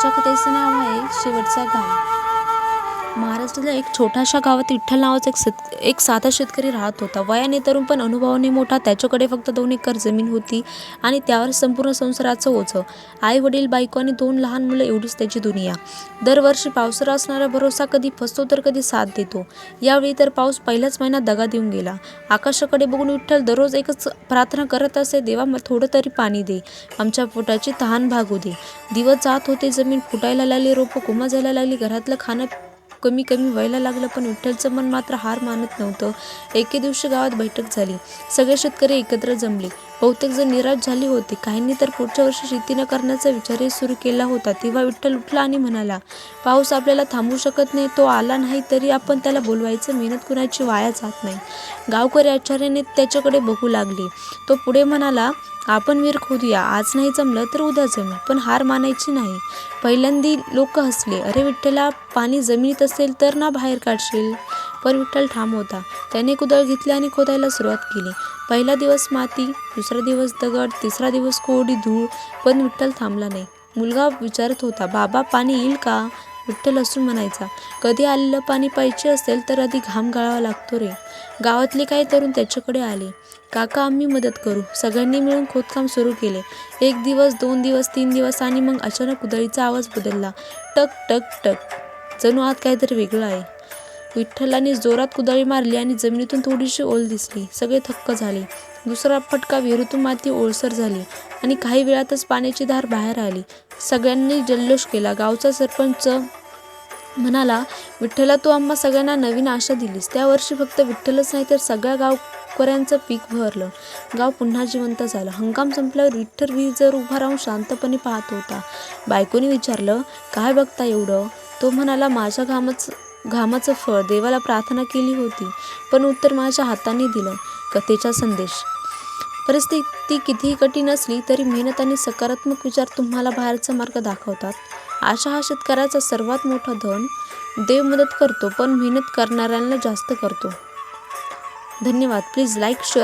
आजच्या कथेचं नाव आहे शेवटचा घाम महाराष्ट्रातल्या एक छोट्याशा गावात विठ्ठल नावाचा एक शेत एक साधा शेतकरी राहत होता. वयाने तरुण पण अनुभवाने मोठा. त्याच्याकडे फक्त दोन एकर जमीन होती आणि त्यावर संपूर्ण संसाराचं ओझं. आई वडील बायको आणि दोन लहान मुलं एवढीच त्याची दुनिया. दरवर्षी पावसाळा असणारा भरोसा कधी फसतो तर कधी साथ देतो. यावेळी तर पाऊस पहिल्याच महिन्यात दगा देऊन गेला. आकाशाकडे बघून विठ्ठल दररोज एकच प्रार्थना करत असे देवा मग थोडं तरी पाणी दे. आमच्या पोटाची तहान भागू दे. दिवस जात होते जमीन फुटायला लागली रोपं कुमाजायला लागली घरातलं खाणं कमी कमी व्हायला लागलं पण विठ्ठलचं मन मात्र हार मानत नव्हतं. एके दिवशी गावात बैठक झाली. सगळे शेतकरी एकत्र जमले. बहुतेक जण निराश झाली होती. काहींनी तर पुढच्या वर्षी शेती न करण्याचा विचारही सुरू केला होता. तेव्हा विठ्ठल उठला आणि म्हणाला पाऊस आपल्याला थांबू शकत नाही तो आला नाही तरी आपण त्याला बोलवायचं. मेहनत कुणाची वाया जात नाही. गावकरी आचार्याने त्याच्याकडे बघू लागले. तो पुढे म्हणाला आपण वीर खोदूया. आज नाही जमलं तर उद्या जमेल पण हार मानायची नाही. पहिल्यांदी लोक हसले. अरे विठ्ठला पाणी जमिनीत असेल तर ना बाहेर काढशील. पण विठ्ठल ठाम होता. त्याने कुदळ घेतली आणि खोदायला सुरुवात केली. पहिला दिवस माती दुसरा दिवस दगड तिसरा दिवस कोरडी धूळ. पण विठ्ठल थांबला नाही. मुलगा विचारत होता बाबा पाणी येईल का? विठ्ठल असून म्हणायचा कधी आलेलं पाणी पाहिजे असेल तर आधी घाम गाळावा लागतो रे. गावातले काही तरुण त्याच्याकडे आले. काका आम्ही मदत करू. सगळ्यांनी मिळून खोदकाम सुरू केले. एक दिवस दोन दिवस तीन दिवस आणि मग अचानक उदळीचा आवाज बदलला. टक टक टक. जणू आत काहीतरी वेगळं आहे. विठ्ठलाने जोरात कुदाळी मारली आणि जमिनीतून थोडीशी ओल दिसली. सगळे थक्क झाले. दुसरा फटका विहिरीतून माती ओलसर झाली आणि काही वेळातच पाण्याची धार बाहेर आली. सगळ्यांनी जल्लोष केला. गावचा सरपंच म्हणाला विठ्ठला तू आम्हा सगळ्यांना नवीन आशा दिलीस. त्या वर्षी फक्त विठ्ठलच नाही तर सगळ्या गावकऱ्यांचं पीक भरलं. गाव पुन्हा जिवंत झालं. हंगाम संपल्यावर विठ्ठल वीर जर उभा राहून शांतपणे पाहत होता. बायकोने विचारलं काय बघता एवढं? तो म्हणाला माझ्या घामाचं घामाचं फळ देवाला प्रार्थना केली होती पण उत्तर माझ्या हाताने दिलं कथेचा संदेश. परिस्थिती कितीही कठीण असली तरी मेहनत आणि सकारात्मक विचार तुम्हाला बाहेरचा मार्ग दाखवतात. आशा हा शेतकऱ्याचा सर्वात मोठा धन. देव मदत करतो पण मेहनत करणाऱ्यांना जास्त करतो. धन्यवाद. Please like share